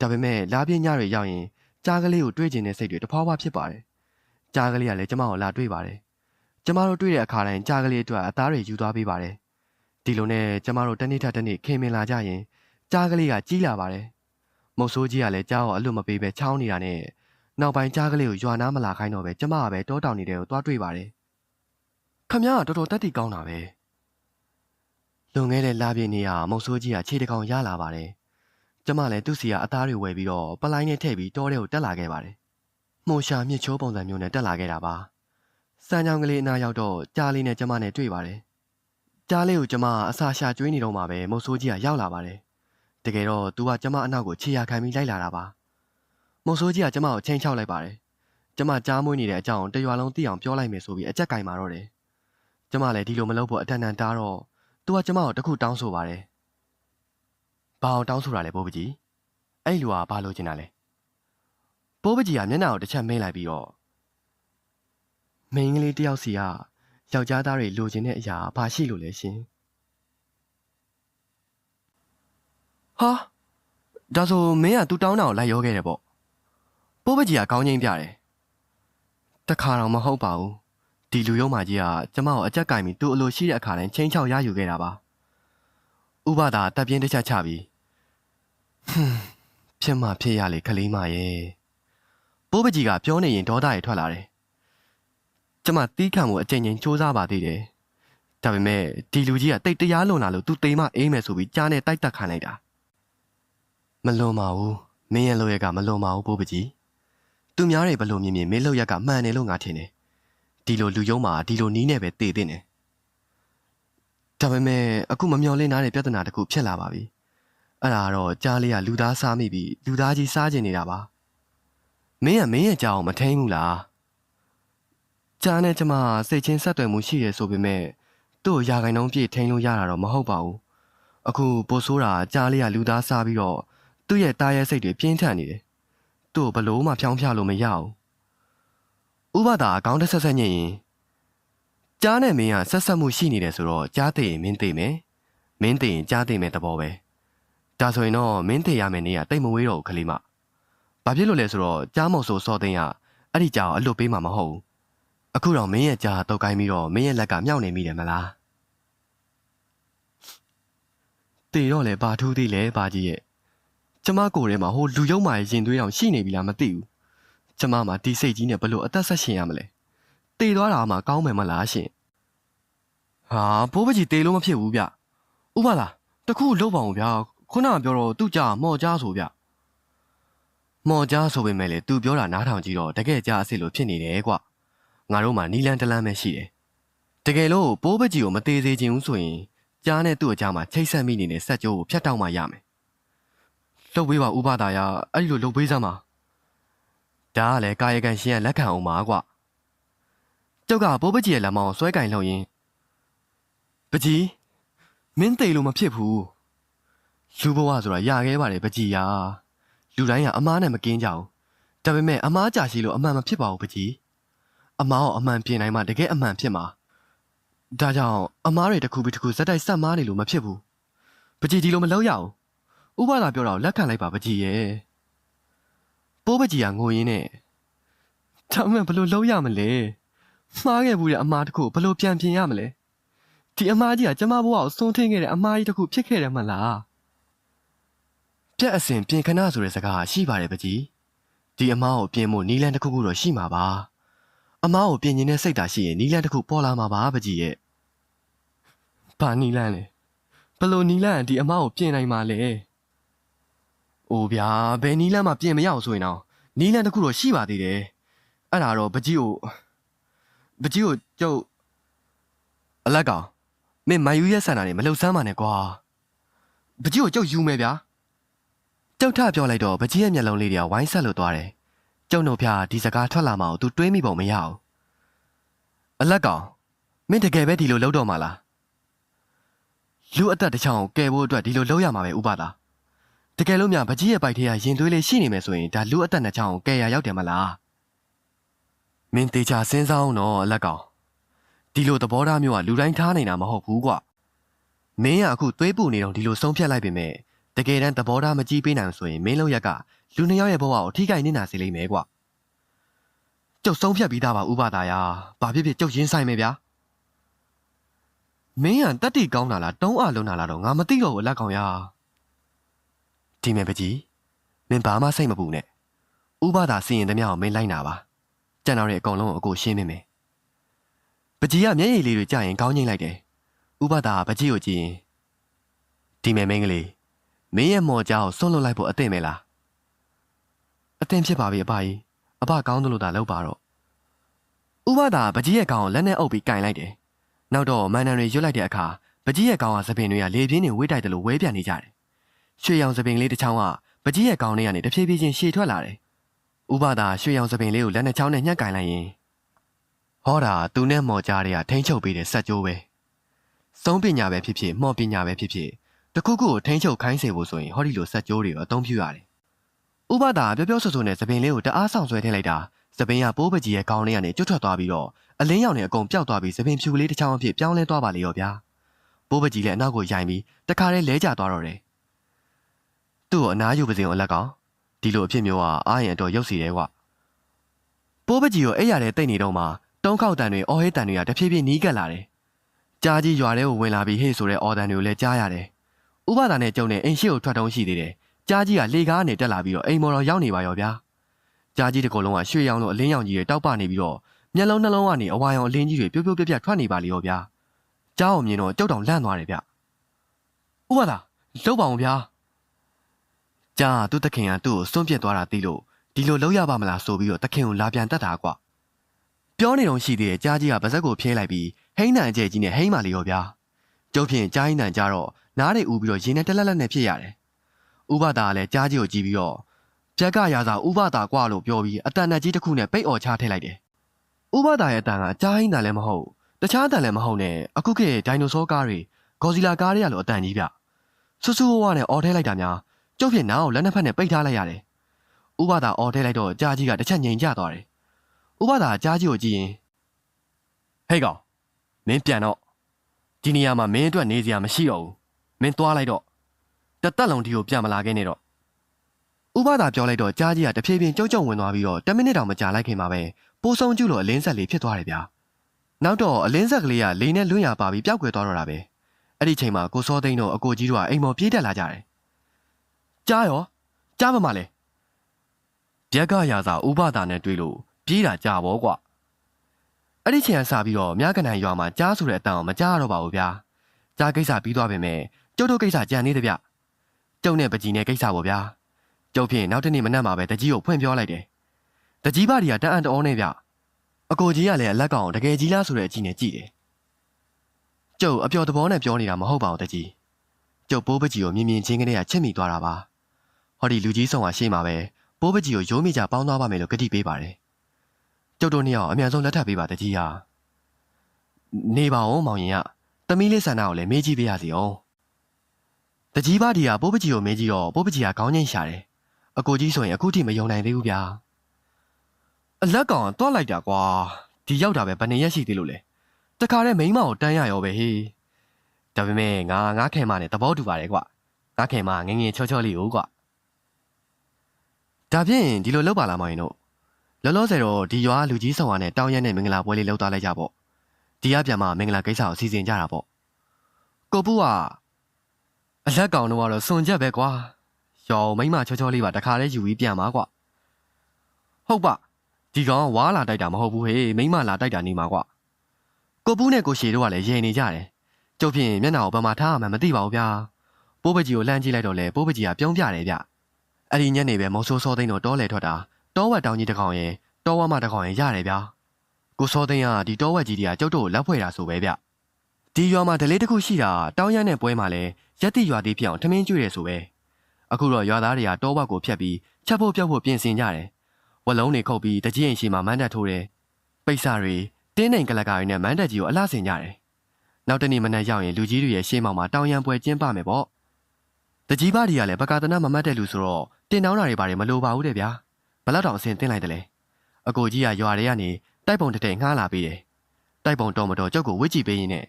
ဒါပေမဲ့လာပြင်းညတွေရောက်ရင်ကြားကလေးကိုတွေ့ကျင်တဲ့စိတ်တွေတဖွာဖွာဖြစ်ပါတယ်ကြားကလေးကလည်းကျမကိုလာတွေ့ပါတယ်ကျမတို့တွေ့တဲ့အခါတိုင်းကြားကလေးအတွက်အသားတွေယူသွားပေးပါတယ်ဒီလိုနဲ့ကျမတို့တနေ့ထက်တနေ့ခင်မင်လာကြရင်ကြားကလေးကကြီးလာပါတယ်မုတ်ဆိုးကြီးကလည်းကြားကိုအလွတ်မပေးပဲချောင်းနေတာနဲ့ နောက်ပိုင်းကြားကလေးကိုရွာနားမလာခိုင်းတော့ပဲကျမကပဲတောတောင်နေတဲ့ကိုသွားတွေ့ပါတယ်ခမရကတော်တော်တက်တီကောင်းတာပဲလွန်ခဲ့တဲ့လပြည့်နေ့ကမုတ်ဆိုးကြီးကခြေတကောင်ရလာပါတယ်ကျမလည်းသူ့စီကအသားတွေဝယ်ပြီးတော့ပလိုင်းနဲ့ထည့်ပြီးတောထဲကိုတက်လာခဲ့ပါတယ်မှုရှာမြစ်ချိုးပုံစံမျိုးနဲ့တက်လာခဲ့တာပါစမ်းချောင်းကလေးအနားရောက်တော့ကြားလေးနဲ့ကျမနဲ့တွေ့ပါတယ်ကြားလေးကိုကျမအစာရှာကျွေးနေတော့မှပဲမုတ်ဆိုးကြီးကရောက်လာပါတယ်တကယ်တော့သူကကျမအနောက်ကိုခြေရခံပြီးလိုက်လာတာပါ မုတ်ဆိုးကြီးကကျမကိုချိန်ချောက်လိုက်ပါတယ်ကျမကြားမွေးနေတဲ့အကြောင်းတရွာလုံးသိအောင်ပြောလိုက်မယ်ဆိုပြီးအကြက်ကင်မာတော့တယ်ကျမလည်းဒီလိုမလုပ်ဖို့အတန်တန်တားတော့သူကကျမကိုတခုတောင်းဆိုပါတယ်ဘာအောင်တောင်းဆိုတာလဲဘိုးပကြီးအဲ့လူကဘာလို့ချင်တာလဲဘိုးပကြီးကမျက်နှာကိုတစ်ချက်မင်းလိုက်ပြီးတော့မိန်းကလေးတယောက်စီကယောက်ျားသားတွေလိုချင်တဲ့အရာဘာရှိလို့လဲရှင်ဟာဒါဆိုမင်းကသူတောင်းတာကိုလိုက်ရောခဲ့တယ်ပေါ့ ပိုးပကြီးကကောင်းချင်းပြတယ်တခါတော့မဟုတ်ပါဘူးဒီလူရုံးမကြီးကကျမကိုအကြက်ကင်ပြီးသူ့အလိုရှိတဲ့အခါတိုင်းချင်းချောက်ရယူခဲ့တာပါဥပဒါတပ်ပြင်းတစ်ချက်ချပြီးဟွန်းဖြစ်မှဖြစ်ရလေခလေးမရဲ့ပိုးပကြီးကပြောနေရင်ဒေါသတွေထွက်လာတယ်ကျမတီးခံမှုအကြိမ်ကြိမ်စူးစမ်းပါသေးတယ်ဒါပေမဲ့ဒီလူကြီးကတိတ်တရားလွန်လာလို့သူသိမ်းမအေးမယ်ဆိုပြီးကြားနဲ့တိုက်တက်ခံလိုက်တာမလွန်ပါဘူးမင်းရဲ့လောက်ရက်ကမလွန်ပါဘူးပိုးပကြီး သူများတွေဘလို့မြင်မြင်မင်းလောက်ရက်ကမှန်တယ်လို့ငါထင်တယ်ဒီလိုလူယုံမှာဒီလိုနီးနဲ့ပဲတည်တဲ့နေဒါပေမဲ့အခုမမျော်လင့်ထားတဲ့ပြဿနာတစ်ခုဖြစ်လာပါပြီအဲ့ဒါကတော့ကြားလေးကလူသားစားမိပြီးလူသားကြီးစားကျင်နေတာပါမင်းကမင်းရဲ့ကြောင်မထိန်ဘူးလားကြားနဲ့ကျမစိတ်ချင်းဆက်သွယ်မှုရှိရဆိုပေမဲ့သူ့ကိုယာခိုင်နှုံးပြည့်ထိန်လို့ရတာတော့မဟုတ်ပါဘူးအခုပိုဆိုးတာကြားလေးကလူသားစားပြီးတော့သူ့ရဲ့တားရဲစိတ်တွေပြင်းထန်နေတယ်။ သူ့ကိုဘလို့မှဖြောင်းဖြလို့မရဘူး။ဥပဒါအကောင်းတစ်ဆက်ဆက်ညင်ရင်ကြားနဲ့မင်းကဆက်ဆက်မှုရှိနေတယ်ဆိုတော့ကြားသိရင်မင်းသိမယ်။မင်းသိရင်ကြားသိမယ်တဘောပဲ။ဒါဆိုရင်တော့မင်းသိရမယ်နေရတိတ်မဝေးတော့ဘူးခလေးမ။ဘာဖြစ်လို့လဲဆိုတော့ကြားမော်ဆိုစောသိန်းကအဲ့ဒီကြားကိုအလွတ်ပေးမှာမဟုတ်ဘူး။အခုတော့မင်းရဲ့ကြားတော့ကိုင်းပြီးတော့မင်းရဲ့လက်ကမြောက်နေမိတယ်မလား။တေတော့လေဘာထူးသေးလဲဘာကြီးရဲ့ ကျမကိုယ်ထဲမှာဟိုလူယုံမာရဲ့ရင်သွေးအောင်ရှိနေပြီလားမသိဘူးကျမမှာဒီစိတ်ကြီးနဲ့ဘလို့အသက်ဆက်ရှင်ရမလဲတေသွားတာမှကောင်းမယ်မလားရှင်ဟာဘိုးပကြီးတေလို့မဖြစ်ဘူးဗျဥပလာတခုလှုပ်ပါအောင်ဗျာခုနကပြောတော့သူ့ကြာမော်ကြားဆိုဗျမော်ကြားဆိုပေမဲ့လေသူပြောတာနားထောင်ကြည့်တော့တကယ်ကြားအစ်စ်လို့ဖြစ်နေတယ်ကွငါတို့မှနီလန်တလန်းပဲရှိတယ်တကယ်လို့ဘိုးပကြီးကိုမသေးသေးခြင်းဘူးဆိုရင်ကြားနဲ့သူ့အကြားမှာချိတ်ဆက်မိနေတဲ့စက်ကြိုးကိုဖျက်တောက်မှရမယ် လှုပ်ပေးပါဥပဒါရအဲ့ဒီလိုလှုပ်ပေးစမ်းပါဒါကလည်းကာယကံရှင်ရဲ့လက်ခံအောင်ပါကွကျောက်ကပိုးပကြီးရဲ့လက်မောင်းဆွဲကင်လှုပ်ရင်းပကြီးမင်းသိလို့မဖြစ်ဘူးလူဘဝဆိုတာရခဲ့ပါတယ်ပကြီးယာလူတိုင်းကအမားနဲ့မကင်းကြဘူးဒါပေမဲ့အမားကြာရှိလို့အမှန်မဖြစ်ပါဘူးပကြီးအမားကိုအမှန်ပြင်နိုင်မှတကယ်အမှန်ဖြစ်မှာဒါကြောင့်အမားတွေတစ်ခုပြီးတစ်ခုဇက်တိုက်ဆက်မားနေလို့မဖြစ်ဘူးပကြီးဒီလိုမလုပ်ရဘူး ဥပဒါပြောတာကိုလက်ခံလိုက်ပါပကြီးရဲ့ပိုးပကြီးကငိုရင်းနဲ့ဒါမှဘယ်လိုလုပ်ရမလဲမှားခဲ့ဘူးတဲ့အမားတစ်ခုဘယ်လိုပြန်ပြင်ရမလဲဒီအမားကြီးကကျမဘဝကိုဆုံးထင်းခဲ့တဲ့အမားကြီးတစ်ခုဖြစ်ခဲ့တယ်မလားပြက်အစင်ပြင်ခဏဆိုတဲ့စကားရှိပါတယ်ပကြီးဒီအမားကိုပြင်ဖို့နီလန်တစ်ခုခုတော့ရှိမှာပါအမားကိုပြင်ရင်တဲ့စိတ်ဓာတ်ရှိရင်နီလန်တစ်ခုပေါ်လာမှာပါပကြီးရဲ့ဘာနီလန်လဲဘယ်လိုနီလန်ကဒီအမားကိုပြင်နိုင်မှာလဲ။ အိုဗျာဘယ်နီးလန်းမှပြင်မရအောင်ဆိုရင်တော့နီးလန်းတစ်ခုတော့ရှိပါသေးတယ်။အဲ့ဒါတော့ပကြီးကိုပကြီးကိုကျုပ်အလက်ကောင်မင်းမယူရက်ဆန်တာနေမလှုပ်ဆမ်းပါနဲ့ကွာ။ပကြီးကိုကျုပ်ယူမယ်ဗျာ။ကျုပ်ထပြောလိုက်တော့ပကြီးရဲ့မျက်လုံးလေးတွေကဝိုင်းဆက်လို့သွားတယ်။ကျုံတို့ဖျားဒီစကားထွက်လာမှအောင်သူတွေးမိပုံမရအောင်။အလက်ကောင်မင်းတကယ်ပဲဒီလိုလုပ်တော့မှာလား။လူအသက်တစ်ချောင်းကိုကယ်ဖို့အတွက်ဒီလိုလုပ်ရမှာပဲဥပဒါ။ တကယ်လို့များပကြီးရဲ့ပိုက်ထဲကရင်သွေးလေးရှိနေမယ်ဆိုရင်ဒါလူအသက်နှစ်ချောင်းကိုကယ်ရရောက်တယ်မလားမင်းတေချာစဉ်းစားအောင်တော့အလက်ကောင်ဒီလိုသဘောထားမျိုးကလူတိုင်းထားနေတာမဟုတ်ဘူးကွမင်းကအခုသွေးပူနေတော့ဒီလိုဆုံးဖြတ်လိုက်ပေမဲ့တကယ်တမ်းသဘောထားမကြီးပေးနိုင်ဘူးဆိုရင်မင်းလုံးရက်ကလူနှစ်ယောက်ရဲ့ဘဝကိုထိခိုက်နေတာစေလိမ့်မယ်ကွကျုပ်ဆုံးဖြတ်ပြီးသားပါဥပဒါယာဘာဖြစ်ဖြစ်ကျုပ်ရင်းဆိုင်မယ်ဗျာမင်းကတက်တီကောင်းတာလားတုံးအလုံးတာလားတော့ငါမသိတော့ဘူးအလက်ကောင်ယာ ဒီမဲ့ပကြီးမင်းဘာမှစိတ်မပူနဲ့ဥပဒါစီရင်သမျှကိုမင်းလိုက်နာပါကြံတော့တဲ့အကောင်လုံးကိုအကိုရှင်းမိမယ်ပကြီးကမျက်ရည်လေးတွေကြာရင်ကောင်းငိမ့်လိုက်တယ်ဥပဒါကပကြီးကိုကြည့်ရင်ဒီမဲ့မင်းကလေးမင်းရဲ့မော်ကြောကိုဆွန့်လွတ်လိုက်ဖို့အသင့်မဲလားအသင့်ဖြစ်ပါပြီအဖကြီးအဖကောင်းသလိုသာလုပ်ပါတော့ဥပဒါကပကြီးရဲ့ကောင်ကိုလက်နဲ့အုပ်ပြီးကင်လိုက်တယ်နောက်တော့မန်နန်တွေရွတ်လိုက်တဲ့အခါပကြီးရဲ့ကောင်ကသပင်တွေကလေပြင်းတွေဝေးတိုက်တယ်လို့ဝဲပြန်နေကြတယ် ရွှေရောင်စပင်လေးတစ်ချောင်းကပကြီးရဲ့ကောင်းလေးကနေတဖြည်းဖြည်းချင်းရှည်ထွက်လာတယ်။ဥပဒါရွှေရောင်စပင်လေးကိုလက်နှစ်ချောင်းနဲ့ညှက်ကင်လိုက်ရင်ဟောတာသူနဲ့မော်ကြားတွေကထိန်းချုပ်ပေးတဲ့စက်ကြိုးပဲ။သုံးပညာပဲဖြစ်ဖြစ်မော်ပညာပဲဖြစ်ဖြစ်တခုခုကိုထိန်းချုပ်ခိုင်းစေဖို့ဆိုရင်ဟောဒီလိုစက်ကြိုးတွေကိုအသုံးပြုရတယ်။ဥပဒါပြောပြောဆိုဆိုနဲ့စပင်လေးကိုတအားဆောင်ဆွဲထည့်လိုက်တာစပင်ကပိုးပကြီးရဲ့ကောင်းလေးကနေကျွတ်ထွက်သွားပြီးတော့အလင်းရောင်နဲ့အကုန်ပျောက်သွားပြီးစပင်ဖြူလေးတစ်ချောင်းအဖြစ်ပြောင်းလဲသွားပါလေရောဗျာ။ပိုးပကြီးလည်းအနောက်ကိုယိုင်ပြီးတခါတည်းလဲကျသွားတော့တယ် သူ့ကိုအနားယူပါစေအောင်အလက်ကောင်ဒီလိုအဖြစ်မျိုးကအားရင်တော့ရုပ်စီတယ်ကွာပိုးပကြီးကိုအဲ့ရတဲ့တိတ်နေတော့မှတုံးခောက်တန်တွေအော်ဟေးတန်တွေကတဖြည်းဖြည်းနီးကပ်လာတယ်ကြားကြီးရွာထဲကိုဝင်လာပြီးဟေ့ဆိုတဲ့အော်တန်တွေကိုလည်းကြားရတယ်ဥပဒါနဲ့ကျုံနဲ့အိမ်ရှိကိုထွက်တုံးရှိသေးတယ်ကြားကြီးကလေကားနဲ့တက်လာပြီးတော့အိမ်မော်တော်ရောက်နေပါရောဗျာကြားကြီးတစ်ကုလုံးကရွှေရောင်လိုအလင်းရောင်ကြီးတွေတောက်ပနေပြီးတော့မျက်လုံးနှလုံးကနေအဝါရောင်အလင်းကြီးတွေပြိုးပြိုးပြက်ပြက်ထွက်နေပါလေရောဗျာကြားအောင်မြင်တော့ကြောက်တောင်လန့်သွားတယ်ဗျဥပဒါလှုပ်ပါအောင်ဗျာ ကြာသူ့တခင်ကသူ့ကိုစွန့်ပစ်သွားတာသိလို့ဒီလိုလောက်ရပါမလားဆိုပြီးတော့တခင်ကိုလာပြန်တတ်တာကွာပြောနေတော့ရှိသေးတယ်ကြားကြီးကဗစက်ကိုဖျဲလိုက်ပြီးဟိန်းနံအကျဲကြီးနဲ့ဟိန်းမာလီရောဗျာကျုပ်ဖြင့်ကြားဟိန်းနံကြတော့နားတွေဥပြီးတော့ရင်နဲ့တက်လက်လက်နဲ့ဖြစ်ရတယ်ဥပဒါကလည်းကြားကြီးကိုကြည့်ပြီးတော့ပြက်ကရာစာဥပဒါကွာလို့ပြောပြီးအတန်နဲ့ကြီးတစ်ခုနဲ့ပိတ်អော်ချထည့်လိုက်တယ်ဥပဒါရဲ့အတန်ကကြားဟိန်းနံလည်းမဟုတ်တခြားအတန်လည်းမဟုတ်နဲ့အခုခေတ်ဒိုင်နိုဆောကားတွေဂေါ်ဇီလာကားတွေကလိုအတန်ကြီးဗျဆူဆူဝါးဝါနဲ့အော်ထဲလိုက်တာများ ကျုပ်ဖြစ်နားကိုလက်နှစ်ဖက်နဲ့ပိတ်ထားလိုက်ရတယ်။ဥပဒါအော်ထဲလိုက်တော့ကြားကြီးကတစ်ချက်ငြိမ်ကျသွားတယ်။ဥပဒါကြားကြီးကိုကြည့်ရင်ဟဲ့ကောင်မင်းပြန်တော့ဒီနေရာမှာမင်းအတွက်နေစရာမရှိတော့ဘူး။မင်းသွားလိုက်တော့တသက်လုံးဒီကိုပြန်မလာခဲ့နဲ့တော့ဥပဒါပြောလိုက်တော့ကြားကြီးကတဖြည်းဖြည်းကြုံကြုံဝင်သွားပြီးတော့10မိနစ်တောင်မကြာလိုက်ခင်မှာပဲပိုးဆုံးကျလို့အလင်းဆက်လေးဖြစ်သွားတယ်ဗျာ။နောက်တော့အလင်းဆက်ကလေးကလိန်နဲ့လွင့်ရပါပြီးပျောက်ကွယ်သွားတော့တာပဲ။အဲ့ဒီချိန်မှာကိုစောသိန်းတို့အကိုကြီးတို့ကအိမ်ပေါ်ပြေးတက်လာကြတယ် ကြားရောကြားမမလဲပြက်ကရာစာဥပဒါနဲ့တွေ့လို့ပြေးတာကြားဘောကွာအဲ့ဒီချိန်ကစပြီးတော့မြကနန်ရွာမှာကြားဆိုတဲ့အတန်အောင်မကြားတော့ပါဘူးဗျာကြားကိစ္စပြီးသွားပြီမဲ့ကျုပ်တို့ကိစ္စကြံနေတယ်ဗျကျုပ်နဲ့ပကြီးနဲ့ကိစ္စပေါ့ဗျာကျုပ်ဖြင့်နောက်တနေ့မနက်မှာပဲတကြီးကိုဖွင့်ပြောလိုက်တယ်တကြီးပါဒီကတန်အံ့တော်နေဗျအကိုကြီးကလည်းအလက်ကောင်တကယ်ကြီးလားဆိုတဲ့အကြီးနဲ့ကြည့်တယ်ကျုပ်အပျော်သဘောနဲ့ပြောနေတာမဟုတ်ပါဘူးတကြီးကျုပ်ပိုးပကြီးကိုမြင်မြင်ချင်းကလေးကချစ်မိသွားတာပါ ဟောဒီလူကြီးဆောင်ကရှေ့မှာပဲပိုးပကြီးကိုရိုးမိကြပေါင်းသွားပါမယ်လို့ကတိပေးပါတယ်။ကျုပ်တို့နှစ်ယောက်အမြန်ဆုံးလက်ထပ်ပေးပါတကြီးဟာနေပါအောင်မောင်ရင်ကသမီးလေးဆန္ဒကိုလည်းမေးကြည့်ပေးရစီအောင်။တကြီးပါဒီကပိုးပကြီးကိုမေးကြည့်တော့ပိုးပကြီးကခေါင်းငိမ့်ရှာတယ်။အကိုကြီးဆိုရင်အခုထိမယုံနိုင်သေးဘူးဗျာ။အလက်ကောင်ကတွားလိုက်တာကွာ။ဒီရောက်တာပဲဘယ်နှစ်ရက်ရှိသေးလို့လဲ။တခါတည်းမိန်းမကိုတန်းရရောပဲဟေး။ဒါပေမဲ့ငါငါခင်မနဲ့သဘောတူပါတယ်ကွာ။ငါခင်မငယ်ငယ်ချောချောလေးကိုကွာ။ ဒါဖြင့်ဒီလိုလုပ်ပါလားမောင်ရင်တို့လောလောဆယ်တော့ဒီရွာလူကြီးဆောင်ရနဲ့တောင်းရနဲ့မင်္ဂလာပွဲလေးလုပ်သွားလိုက်ကြပေါ့ဒီကပြန်မှမင်္ဂလာကိစ္စကိုစီစဉ်ကြတာပေါ့ကိုပူကအလက်ကောင်တော့ကတော့စွန်ချက်ပဲကွာရောင်မိမချောချောလေးပါတခါလဲယူပြီးပြန်ပါကွာဟုတ်ပါဒီကောင်ကဝါလာတိုက်တာမဟုတ်ဘူးဟေးမိမလာတိုက်တာနေမှာကွာကိုပူနဲ့ကိုရှေတို့ကလည်းရေနေကြတယ်ကျုပ်ဖြင့်မျက်နှာကိုဘယ်မှာထားရမှန်းမသိပါဘူးဗျာပိုးပကြီးကိုလှမ်းကြည့်လိုက်တော့လေပိုးပကြီးကပြုံးပြတယ်ဗျ အဲ့ဒီညနေပဲမောင်ဆိုးစောသိန်းတို့တောလဲထွက်တာတောဝက်တောင်ကြီးတစ်ကောင်ရဲ့တောဝက်မတစ်ကောင်ရဲ့ရတယ်ဗျာကိုစောသိန်းကဒီတောဝက်ကြီးတွေကကျုပ်တို့ကိုလက်ဖွဲ့တာဆိုပဲဗျဒီရွာမှာဒလေးတစ်ခုရှိတာတောင်းရတဲ့ပွဲမှာလဲရက်တိရွာသေးဖြစ်အောင်ထမင်းကျွေးတယ်ဆိုပဲအခုတော့ရွာသားတွေကတောဝက်ကိုဖျက်ပြီးချက်ဖို့ပြောက်ဖို့ပြင်ဆင်ကြတယ်ဝက်လုံးတွေခုတ်ပြီးတကြီးရင်ရှိမှာမန်းတက်ထိုးတယ်ပိတ်စာတွေတင်းနိုင်ကလကာတွေနဲ့မန်းတက်ကြီးကိုအလှဆင်ကြတယ်နောက်တနေ့မနက်ရောက်ရင်လူကြီးတွေရဲ့ရှေးမောင်မှာတောင်ရန်ပွဲကျင်းပမယ်ပေါ့ တကြီးပါဒီကလည်းဘကာတနာမမတ်တဲ့လူဆိုတော့တင်တောင်းတာတွေပါတယ်မလိုပါဘူးတဲ့ဗျာဘလောက်တောင်အစင်တင်းလိုက်တယ်လဲအကိုကြီးကရွာတွေကနေတိုက်ပုံတစ်ထည်ငှားလာပေးတယ်တိုက်ပုံတော်မတော်ကြောက်ကိုဝစ်ကြည့်ပေးရင်းနဲ့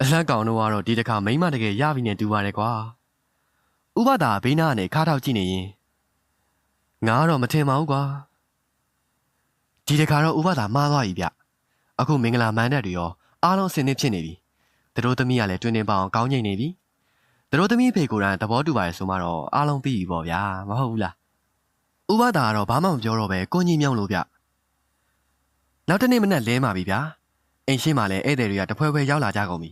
အလက်ကောင်တို့ကတော့ဒီတစ်ခါမိမတကယ်ရပြီနဲ့တူပါတယ်ကွာဥပဒါဘေးနားကနေခါထောက်ကြည့်နေရင်ငါကတော့မထင်ပါဘူးကွာဒီတစ်ခါတော့ဥပဒါမှားသွားပြီဗျအခုမင်္ဂလာမန်းတဲ့တွေရောအားလုံးအစင်သင့်ဖြစ်နေပြီသူတို့သမီးကလည်းတွင်တင်ပအောင်ကောင်းငိမ့်နေပြီသူ တို့သမီးဖေကိုယ်တိုင်သဘောတူပါရဲ့ဆိုမှတော့အားလုံးပြီးပြီပေါ့ဗျာမဟုတ်ဘူးလားဥပဒါကတော့ဘာမှမပြောတော့ပဲကိုကြီးမြောင်းလို့ဗျနောက်တနေ့မနက်လဲมาပြီဗျာအိမ်ရှိမှလည်းဧည့်သည်တွေကတဖွဲဖွဲရောက်လာကြကုန်ပြီ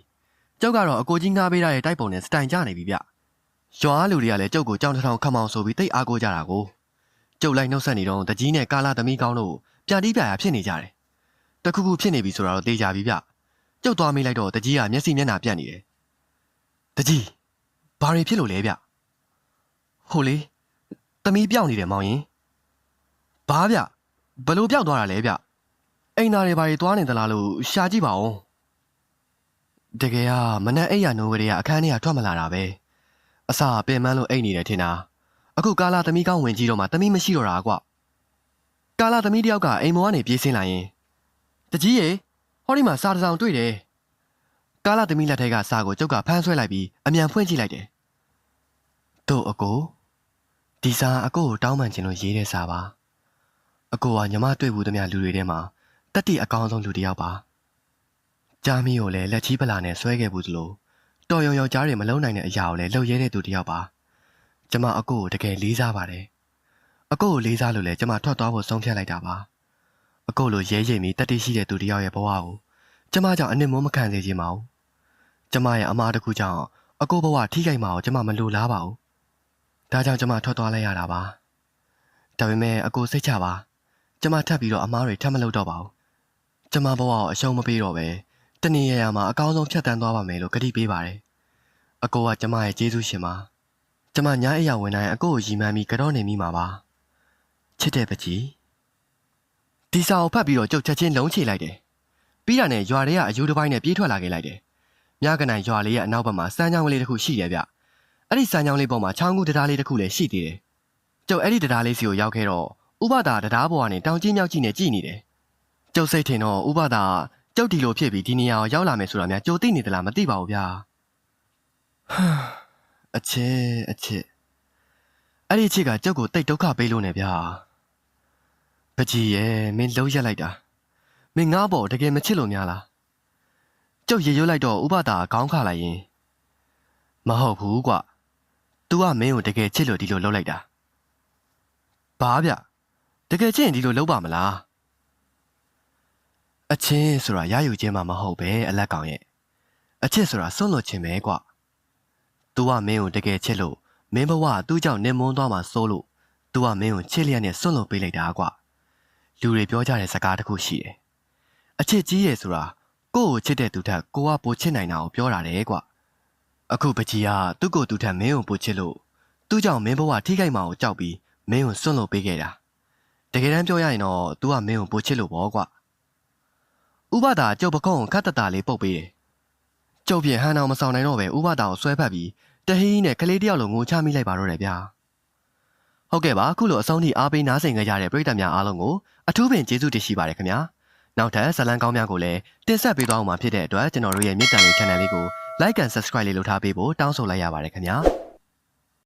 ကျောက်ကတော့အကိုကြီးငားပေးထားတဲ့တိုက်ပုံနဲ့စတိုင်ကြနေပြီဗျရွာလူတွေကလည်းကျုပ်ကိုကြောင်တစ်ထောင်ခမောင်ဆိုပြီးတိတ်အားကိုကြတာကိုကျုပ်လိုက်နှုတ်ဆက်နေတော့တကြီးနဲ့ကာလာသမီးကောင်းတို့ပြန်တီးပြရာဖြစ်နေကြတယ်တခုခုဖြစ်နေပြီဆိုတော့တေးကြပြီဗျကျုပ်သွားမေးလိုက်တော့တကြီးကမျက်စိမျက်နှာပြတ်နေတယ်တကြီး ဘာတွေဖြစ်လို့လဲဗျဟိုလေသမီးပြောင်းနေတယ်မောင်ရင်ဘာဗျဘလို့ပြောက်သွားတာလဲဗျအိမ်သားတွေဘာတွေသွားနေသလားလို့ရှာကြည့်ပါဦးတကယ်ကမနက်အိပ်ရနိုးကလေးကအခန်းထဲကထွက်မလာတာပဲအစာပင်မန်းလို့အိပ်နေတယ်ထင်တာအခုကာလာသမီးကောင်းဝင်ကြည့်တော့မှသမီးမရှိတော့တာကွကာလာသမီးတယောက်ကအိမ်မောကနေပြေးဆင်းလာရင်တကြီးရေဟောဒီမှာစာတစ်စောင်တွေ့တယ် ကာလာသမီးလက်ထက်ကစာကိုကျုပ်ကဖမ်းဆွဲလိုက်ပြီးအမြန်ဖွင့်ကြည့်လိုက်တယ်တို့အကိုဒီစာအကိုကိုတောင်းပန်ခြင်းလို့ရေးတဲ့စာပါအကိုကညီမတွေ့ဘူးသမျှလူတွေထဲမှာတက်တိအကောင်းဆုံးလူတစ်ယောက်ပါဂျာမီကိုလည်းလက်ချီးပလာနဲ့ဆွဲခဲ့ဘူးသလိုတော်ရုံယောက်ျားတွေမလုံးနိုင်တဲ့အရာကိုလည်းလှုပ်ရဲတဲ့သူတစ်ယောက်ပါကျမအကိုကိုတကယ်လေးစားပါတယ်အကိုကိုလေးစားလို့လည်းကျမထွက်သွားဖို့ဆုံးဖြတ်လိုက်တာပါအကိုလိုရဲရိမ်ပြီးတက်တိရှိတဲ့သူတစ်ယောက်ရဲ့ဘဝကိုကျမကြောင့်အနစ်မိုးမခံစေချင်ပါဘူး ကျမရဲ့အမားတစ်ခုကြောင့်အကိုဘဝထိခိုက်မှာကိုကျမမလိုလားပါဘူးဒါကြောင့်ကျမထွက်သွားလိုက်ရတာပါ။ဒါပေမဲ့အကိုစိတ်ချပါ။ကျမထပ်ပြီးတော့အမားတွေထပ်မလုပ်တော့ပါဘူး။ကျမဘဝကိုအရှုံးမပေးတော့ပဲတနည်းရရမှာအကောင်းဆုံးဖြတ်တန်းသွားပါမယ်လို့ကတိပေးပါတယ်။အကိုကကျမရဲ့ကျေးဇူးရှင်ပါ။ကျမညာအိယာဝင်တိုင်းအကိုကိုရီမှန်းပြီးကြောနေမိမှာပါ။ချစ်တဲ့ပကြီးဒီစာကိုဖတ်ပြီးတော့ကြုတ်ချက်ချင်းလုံးချလိုက်တယ်။ပြီးတာနဲ့ရွာတွေကအယူတစ်ပိုင်းနဲ့ပြေးထွက်လာခဲ့လိုက်တယ်။ မြကနိုင်ရွာလေးရဲ့အနောက်ဘက်မှာစမ်းချောင်းကလေးတစ်ခုရှိရဲ့ဗျ။အဲ့ဒီစမ်းချောင်းလေးပေါ်မှာချောင်းကူတရားလေးတစ်ခုလည်းရှိသေးတယ်။ကျုပ်အဲ့ဒီတရားလေးစီကိုရောက်ခဲ့တော့ဥပဒါတရားပေါ်ကနေတောင်ကြီးမြောက်ကြီးနဲ့ကြည်နေတယ်။ကျုပ်စိတ်ထင်တော့ဥပဒါကျုပ်ဒီလိုဖြစ်ပြီးဒီနေရာကိုရောက်လာမယ်ဆိုတာများကြိုသိနေသလားမသိပါဘူးဗျာ။ဟာအချစ်အချစ်အဲ့ဒီအချစ်ကကျုပ်ကိုတိတ်ဒုက္ခပေးလို့နေဗျာ။ပကြီးရဲ့မင်းလုံးရက်လိုက်တာ။မင်းငါ့ဘောတကယ်မချစ်လို့များလား။ ကျုပ်ရေရွတ်လိုက်တော့ဥပဒါခေါင်းခလိုက်ရင် မဟုတ်ဘူးကွ။ तू ကမင်းကိုတကယ်ချစ်လို့ဒီလိုလုပ်လိုက်တာ။ဘာဗျ။တကယ်ချစ်ရင်ဒီလိုလုပ်ပါမလား။အချင်းဆိုတာရယူခြင်းမှမဟုတ်ပဲအလက်ကောင်ရဲ့။အချစ်ဆိုတာစွန့်လွတ်ခြင်းပဲကွ။ तू ကမင်းကိုတကယ်ချစ်လို့မင်းဘဝကသူ့ကြောင့်နင်မွန်းသွားမှစိုးလို့ तू ကမင်းကိုချစ်လျက်နဲ့စွန့်လွတ်ပေးလိုက်တာကွ။လူတွေပြောကြတဲ့စကားတစ်ခုရှိတယ်။အချစ်ကြီးရဲ့ဆိုတာ ကိုယ့်ကိုချစ်တဲ့သူထက်ကိုကပိုချစ်နိုင်တာကိုပြောတာတဲ့ကွ။အခုပကြီးကသူ့ကိုယ်သူထက်မင်းကိုပိုချစ်လို့သူ့ကြောင့်မင်းဘဝထိခိုက်မှာကိုကြောက်ပြီးမင်းကိုစွန့်လို့ပေးခဲ့တာတကယ်တမ်းပြောရရင်တော့ तू ကမင်းကိုပိုချစ်လို့ပေါ့ကွာဥပဒါကျုပ်ပကုံးကိုခတ်တတလေးပုတ်ပေးတယ်ကျုပ်ပြင်ဟန်အောင်မဆောင်နိုင်တော့ပဲဥပဒါကိုဆွဲဖက်ပြီးတဟီးနဲ့ကလေးတယောက်လိုငိုချမိလိုက်ပါတော့တယ်ဗျာဟုတ်ကဲ့ပါအခုလိုအဆုံးထိအားပေးနားဆင်ကြရတဲ့ပရိသတ်များအားလုံးကိုအထူးပင်ကျေးဇူးတင်ရှိပါတယ်ခင်ဗျာ နောက်ထပ်ဇာတ်လမ်းကောင်းများကိုလည်းတင်ဆက်ပေးသွားအောင်မှာဖြစ်တဲ့အတွက်ကျွန်တော်တို့ရဲ့မြစ်တန်လေး channel လေးကို like and subscribe လေးလုပ်ထားပေးဖို့တောင်းဆိုလိုက်ရပါတယ်ခင်ဗျာ